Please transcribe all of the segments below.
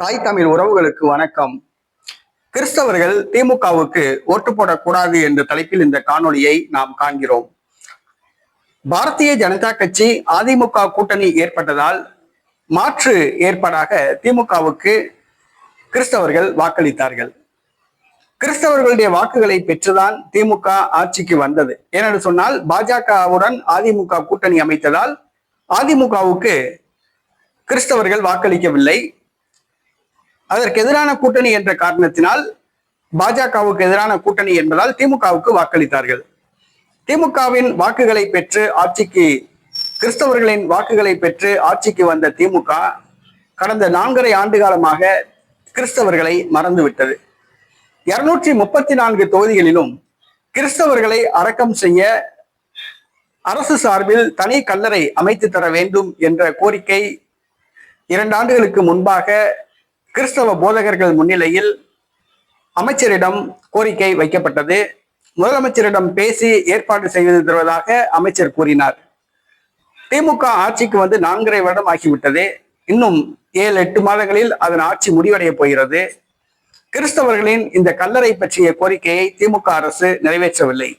தாய் தமிழ் உறவுகளுக்கு வணக்கம். கிறிஸ்தவர்கள் திமுகவுக்கு ஓட்டு போடக்கூடாது என்ற தலைப்பில் இந்த காணொளியை நாம் காண்கிறோம். பாரதிய ஜனதா கட்சி அதிமுக கூட்டணி ஏற்பட்டதால் மாற்று ஏற்பாடாக திமுகவுக்கு கிறிஸ்தவர்கள் வாக்களித்தார்கள். கிறிஸ்தவர்களுடைய வாக்குகளை பெற்றுதான் திமுக ஆட்சிக்கு வந்தது. ஏனென்று சொன்னால் பாஜகவுடன் அதிமுக கூட்டணி அமைத்ததால் அதிமுகவுக்கு கிறிஸ்தவர்கள் வாக்களிக்கவில்லை. அதற்கு எதிரான கூட்டணி என்ற காரணத்தினால் பாஜகவுக்கு எதிரான கூட்டணி என்பதால் திமுகவுக்கு வாக்களித்தார்கள். திமுகவின் வாக்குகளை பெற்று ஆட்சிக்கு கிறிஸ்தவர்களின் வாக்குகளை பெற்று ஆட்சிக்கு வந்த திமுக கடந்த நான்கரை ஆண்டு காலமாக கிறிஸ்தவர்களை மறந்துவிட்டது. இருநூற்றி முப்பத்தி நான்கு தொகுதிகளிலும் கிறிஸ்தவர்களை அடக்கம் செய்ய அரசு சார்பில் தனி கல்லறை அமைத்து தர வேண்டும் என்ற கோரிக்கை இரண்டு ஆண்டுகளுக்கு முன்பாக கிறிஸ்தவ போதகர்கள் முன்னிலையில் அமைச்சரிடம் கோரிக்கை வைக்கப்பட்டது. முதலமைச்சரிடம் பேசி ஏற்பாடு செய்து தருவதாக அமைச்சர் கூறினார். திமுக ஆட்சிக்கு வந்து நான்கரை வருடம் ஆகிவிட்டது. இன்னும் ஏழு எட்டு மாதங்களில் அதன் ஆட்சி முடிவடைய போகிறது. கிறிஸ்தவர்களின் இந்த கல்லறை பற்றிய கோரிக்கையை திமுக அரசு நிறைவேற்றவில்லை.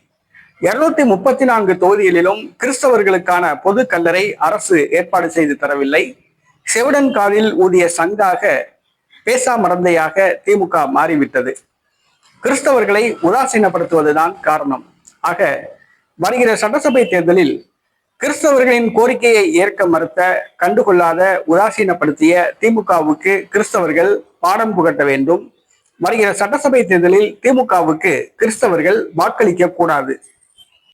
இருநூத்தி முப்பத்தி நான்கு தொகுதிகளிலும் கிறிஸ்தவர்களுக்கான பொது கல்லறை அரசு ஏற்பாடு செய்து தரவில்லை. செவிடன் காலில் ஊதிய சங்காக பேசா மறந்தையாக திமுக மாறிவிட்டது. கிறிஸ்தவர்களை உதாசீனப்படுத்துவதுதான் காரணம். ஆக வருகிற சட்டசபை தேர்தலில் கிறிஸ்தவர்களின் கோரிக்கையை ஏற்க மறுத்த கண்டுகொள்ளாத உதாசீனப்படுத்திய திமுகவுக்கு கிறிஸ்தவர்கள் பாடம் புகட்ட வேண்டும். வருகிற சட்டசபை தேர்தலில் திமுகவுக்கு கிறிஸ்தவர்கள் வாக்களிக்க கூடாது.